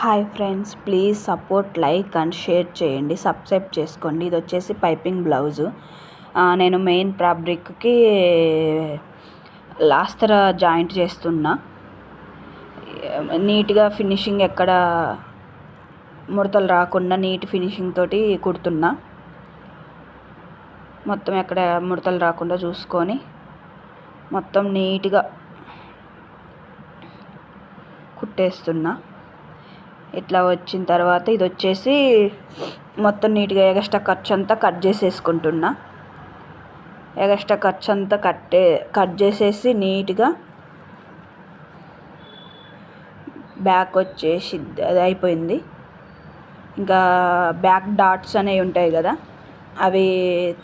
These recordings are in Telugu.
Hi friends please support like and share చేయండి. సబ్స్క్రైబ్ చేసుకోండి. ఇది వచ్చేసి పైపింగ్ బ్లౌజు. నేను మెయిన్ ఫ్యాబ్రిక్కి లాస్తర జాయింట్ చేస్తున్నా. నీట్గా ఫినిషింగ్ ఎక్కడ ముడతలు రాకుండా నీట్ ఫినిషింగ్ తోటి కుడుతున్నా. మొత్తం ఎక్కడ ముడతలు రాకుండా చూసుకొని మొత్తం నీట్గా కుట్టేస్తున్నా. ఇట్లా వచ్చిన తర్వాత ఇది వచ్చేసి మొత్తం నీట్గా ఎగస్ట్రా ఖర్చు అంతా కట్ చేసేసుకుంటున్నా. ఎగస్ట్రా ఖర్చు అంతా కట్టే కట్ చేసేసి నీట్గా బ్యాక్ వచ్చేసి అది అయిపోయింది. ఇంకా బ్యాక్ డాట్స్ అనేవి ఉంటాయి కదా అవి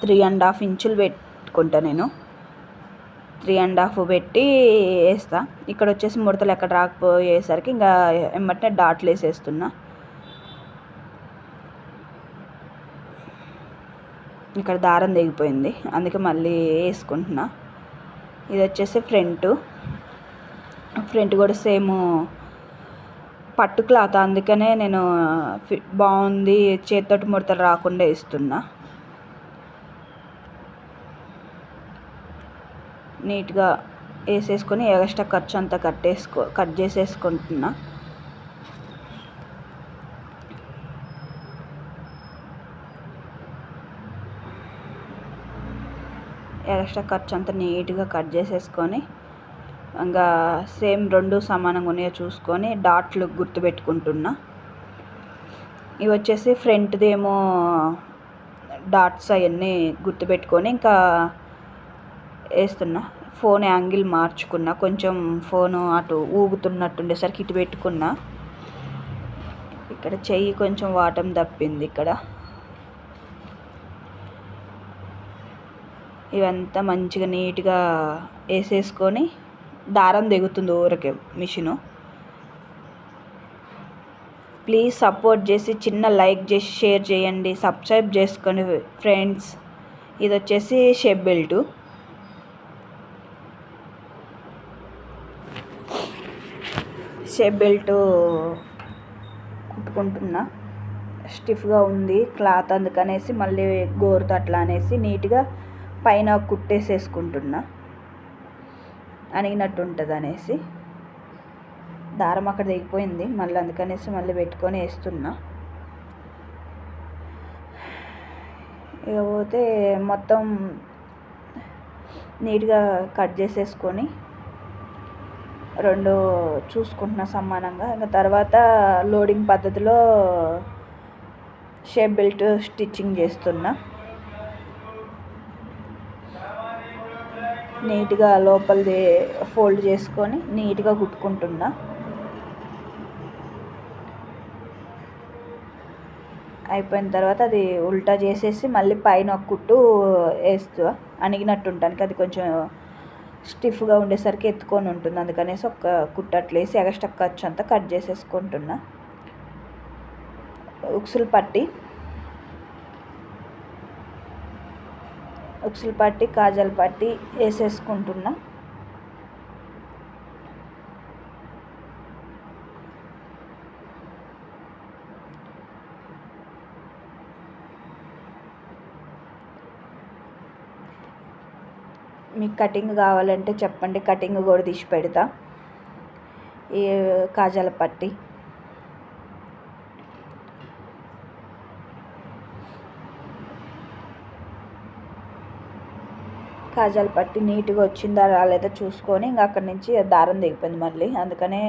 త్రీ అండ్ హాఫ్ ఇంచులు పెట్టుకుంటా నేను. త్రీ అండ్ హాఫ్ పెట్టి వేస్తా. ఇక్కడ వచ్చేసి ముడతలు ఎక్కడ రాకపోయేసరికి ఇంకా ఎమ్మటే డాట్లు వేసేస్తున్నా. ఇక్కడ దారం తెగిపోయింది. అందుకే మళ్ళీ వేసుకుంటున్నా. ఇది వచ్చేసి ఫ్రంట్. ఫ్రంట్ కూడా సేమ్ పట్టు క్లాత్. అందుకనే నేను బాగుంది. చేతితోటి ముడతలు రాకుండా వేస్తున్నా. నీట్గా వేసేసుకొని ఎక్స్ట్రా ఖర్చు అంతా కట్టేసుకో కట్ చేసేసుకుంటున్నా. ఎక్స్ట్రా ఖర్చు అంతా నీట్గా కట్ చేసేసుకొని ఇంకా సేమ్ రెండు సమానంగా ఉన్నాయో చూసుకొని డాట్లు గుర్తుపెట్టుకుంటున్నా. ఇవి వచ్చేసి ఫ్రంట్దేమో డాట్స్ అవన్నీ గుర్తుపెట్టుకొని ఇంకా వేస్తున్నా. ఫోన్ యాంగిల్ మార్చుకున్నా. కొంచెం ఫోను అటు ఊగుతున్నట్టుండేసరికి ఇటు పెట్టుకున్నా. ఇక్కడ చెయ్యి కొంచెం వాటం తప్పింది ఇక్కడ. ఇవంతా మంచిగా నీట్గా వేసేసుకొని దారం దిగుతుంది ఊరకే మిషను. ప్లీజ్ సపోర్ట్ చేసి చిన్న లైక్ చేసి షేర్ చేయండి. సబ్స్క్రైబ్ చేసుకోండి ఫ్రెండ్స్. ఇది వచ్చేసి షెబ్బెల్టు షేప్ బెల్ట్ కుట్టుకుంటున్నా. స్టిఫ్గా ఉంది క్లాత్ అందుకనేసి మళ్ళీ గోరుతో అట్లా అనేసి నీట్గా పైన కుట్టేసేసుకుంటున్నా. అణిగినట్టు ఉంటుంది అనేసి దారం అక్కడ దిగిపోయింది మళ్ళీ అందుకనేసి మళ్ళీ పెట్టుకొని వేస్తున్నా. ఇకపోతే మొత్తం నీట్గా కట్ చేసేసుకొని రెండు చూసుకుంటున్నా సమానంగా. ఇంకా తర్వాత లోడింగ్ పద్ధతిలో షేప్ బెల్ట్ స్టిచ్చింగ్ చేస్తున్నా. నీట్గా లోపలిది ఫోల్డ్ చేసుకొని నీట్గా కుట్టుకుంటున్నా. అయిపోయిన తర్వాత అది ఉల్టా చేసేసి మళ్ళీ పైన ఒక కుట్టు వేస్తూ. అణిగినట్టు ఉంటానికి అది కొంచెం స్టిఫ్గా ఉండేసరికి ఎత్తుకొని ఉంటుంది. అందుకనేసి ఒక కుట్టట్లేసి ఎగస్ట్రా ఖర్చు అంతా కట్ చేసేసుకుంటున్నా. ఉక్సులు పట్టి ఉక్సులు పట్టి కాజల్ పట్టి వేసేసుకుంటున్నా. మీకు కటింగ్ కావాలంటే చెప్పండి కటింగ్ కూడా తీసి పెడతా. ఈ కాజాల పట్టి. కాజాల పట్టి నీట్గా వచ్చిందా రాలేదో చూసుకొని ఇంకా అక్కడి నుంచి దారం దిగిపోయింది మళ్ళీ. అందుకనే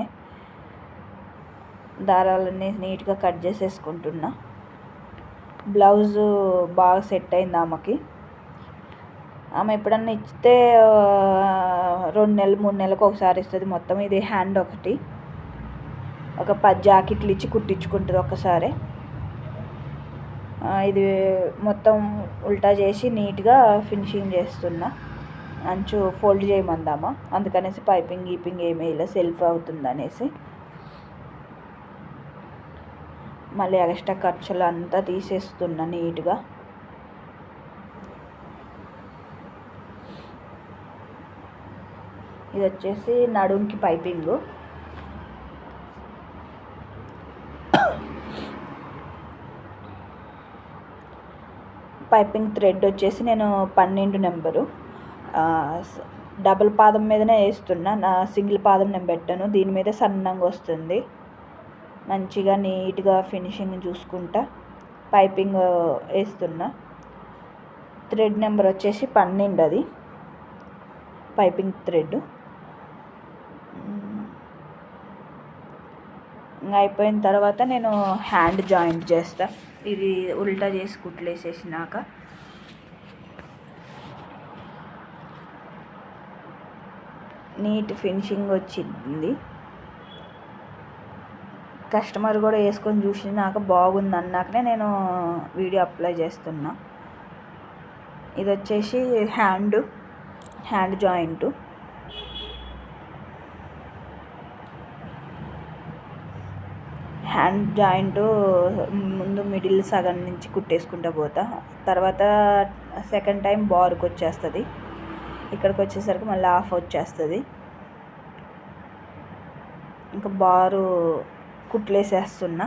దారాలన్నీ నీట్గా కట్ చేసేసుకుంటున్నా. బ్లౌజు బాగా సెట్ అయింది ఆమెకి. ఆమె ఎప్పుడన్నా ఇస్తే రెండు నెలలు మూడు నెలలకు ఒకసారి ఇస్తుంది. మొత్తం ఇది హ్యాండ్ ఒకటి. ఒక పది జాకెట్లు ఇచ్చి కుట్టించుకుంటుంది ఒకసారి ఇది మొత్తం ఉల్టా చేసి నీట్గా ఫినిషింగ్ చేస్తున్నా. అంచు ఫోల్డ్ చేయమందామా? అందుకనేసి పైపింగ్ గీపింగ్ ఏమీ ఇలా సెల్ఫ్ అవుతుంది అనేసి మళ్ళీ ఎక్స్ట్రా ఖర్చులు అంతా తీసేస్తున్నా నీట్గా. ఇది వచ్చేసి నడుంకి పైపింగ్. పైపింగ్ థ్రెడ్ వచ్చేసి నేను పన్నెండు నెంబరు. డబుల్ పాదం మీదనే వేస్తున్నా. నా సింగిల్ పాదం నేను పెట్టాను. దీని మీద సన్నంగా వస్తుంది. మంచిగా నీట్గా ఫినిషింగ్ చూసుకుంటా. పైపింగ్ వేస్తున్నా. థ్రెడ్ నెంబర్ వచ్చేసి పన్నెండు అది. Piping thread. ఇంకా అయిపోయిన తర్వాత నేను హ్యాండ్ జాయింట్ చేస్తా. ఇది ఉల్టా చేసి కుట్లేసేసినాక. నీట్ ఫినిషింగ్ వచ్చింది. కస్టమర్ కూడా వేసుకొని చూసినాక బాగుంది అన్నాకనే నేను వీడియో అప్లై చేస్తున్నా. ఇది వచ్చేసి hand hand joint. Hand joint ముందు మిడిల్ సగం నుంచి కుట్టేసుకుంటా పోతా. తర్వాత సెకండ్ టైం బార్కి వచ్చేస్తుంది. ఇక్కడికి వచ్చేసరికి మళ్ళీ ఆఫ్ వచ్చేస్తుంది. ఇంకా బారు కుట్లేసేస్తున్నా.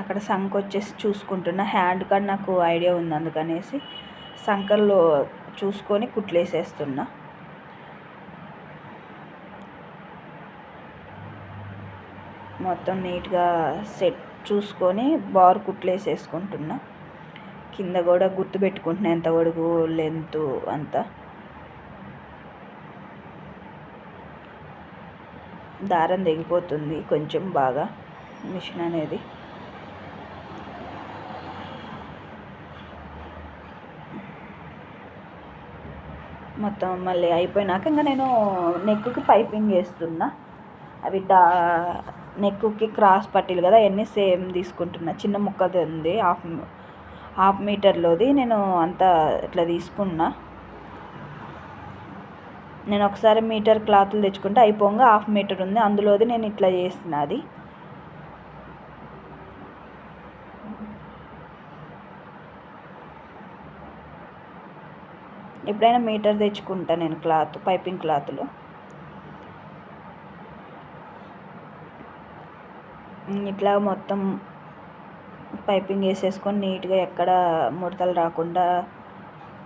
అక్కడ సంక్ వచ్చేసి చూసుకుంటున్నా. హ్యాండ్ కార్డ్ నాకు ఐడియా ఉంది అందుకనేసి. సంకల్లో చూసుకొని కుట్లేసేస్తున్నా. మొత్తం నీట్గా సెట్ చూసుకొని బార్ కుట్లేసేసుకుంటున్నా. కింద కూడా గుర్తు పెట్టుకుంటున్నా ఎంత వరకు లెంత్ అంతా. దారం తెగిపోతుంది కొంచెం బాగా మిషన్ అనేది. మొత్తం మళ్ళీ అయిపోయినాక ఇంకా నేను నెక్కుకి పైపింగ్ వేస్తున్నా. అవి డా నెక్కుకి క్రాస్ పట్టీలు కదా అవన్నీ సేమ్ తీసుకుంటున్నా. చిన్న ముక్కది ఉంది హాఫ్ హాఫ్ మీటర్లోది నేను అంతా ఇట్లా తీసుకున్నా. నేను ఒకసారి మీటర్ క్లాత్లు తెచ్చుకుంటే అయిపోగా హాఫ్ మీటర్ ఉంది. అందులోది నేను ఇట్లా చేసిన అది ఎప్పుడైనా మీటర్ తెచ్చుకుంటా నేను క్లాత్ పైపింగ్ క్లాత్లో. ఇట్లా మొత్తం పైపింగ్ వేసేసుకొని నీట్గా ఎక్కడ ముడతలు రాకుండా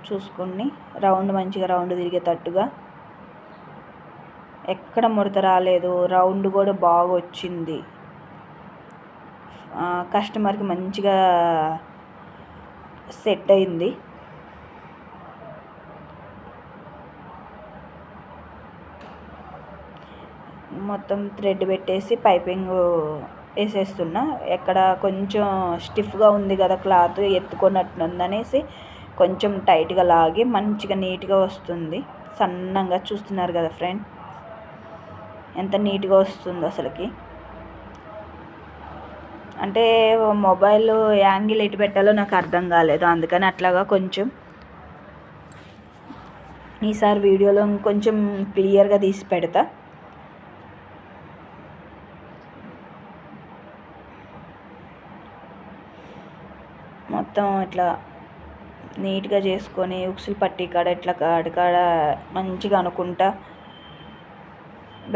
చూసుకొని రౌండ్ మంచిగా రౌండ్ తిరిగేటట్టుగా. ఎక్కడ ముడత రాలేదు రౌండ్ కూడా బాగా వచ్చింది కస్టమర్కి మంచిగా సెట్ అయింది. మొత్తం థ్రెడ్ పెట్టేసి పైపింగ్ వేసేస్తున్నా. ఎక్కడ కొంచెం స్టిఫ్గా ఉంది కదా క్లాత్ ఎత్తుకున్నట్టుందనేసి కొంచెం టైట్గా లాగి మంచిగా నీట్గా వస్తుంది. సన్నంగా చూస్తున్నారు కదా ఫ్రెండ్ ఎంత నీట్గా వస్తుందో అసలుకి. అంటే మొబైల్ యాంగిల్ ఎటు పెట్టాలో నాకు అర్థం కాలేదు. అందుకని అట్లాగా కొంచెం ఈసారి వీడియోలో కొంచెం క్లియర్గా తీసి పెడతా. మొత్తం ఇట్లా నీట్గా చేసుకొని ఉక్సులు పట్టి కాడ ఇట్లా కాడికాడ మంచిగా అనుకుంటా.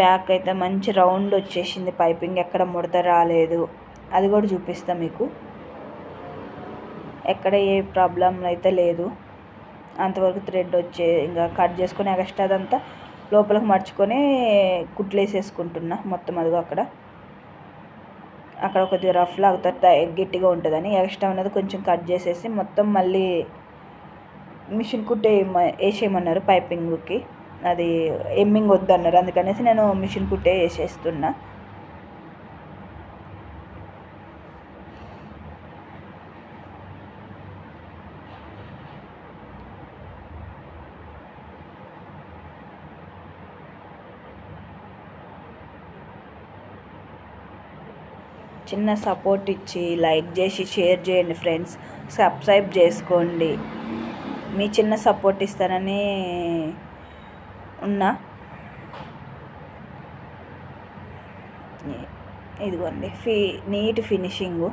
బ్యాక్ అయితే మంచి రౌండ్ వచ్చేసింది. పైపింగ్ ఎక్కడ ముడత రాలేదు. అది కూడా చూపిస్తా మీకు. ఎక్కడ ఏ ప్రాబ్లం అయితే లేదు. అంతవరకు థ్రెడ్ వచ్చే ఇంకా కట్ చేసుకొని ఎక్స్ట్రా అదంతా లోపలికి మర్చుకొని కుట్లేసేసుకుంటున్నా మొత్తం అదిగో అక్కడ. అక్కడ కొద్దిగా రఫ్ లాగుతా గట్టిగా ఉంటుందని. ఎక్స్ట్రా ఉన్నది కొంచెం కట్ చేసేసి మొత్తం మళ్ళీ మిషన్ కుట్టే వేసేయమన్నారు పైపింగ్కి అది ఎమ్మింగ్ వద్దన్నారు. అందుకనేసి నేను మిషన్ కుట్టే వేసేస్తున్నా. చిన్న సపోర్ట్ ఇచ్చి లైక్ చేసి షేర్ చేయండి ఫ్రెండ్స్ సబ్స్క్రైబ్ చేసుకోండి. మీ చిన్న సపోర్ట్ ఇస్తానని ఉన్నా. ఇదిగోండి ఫీ నీట్ ఫినిషింగు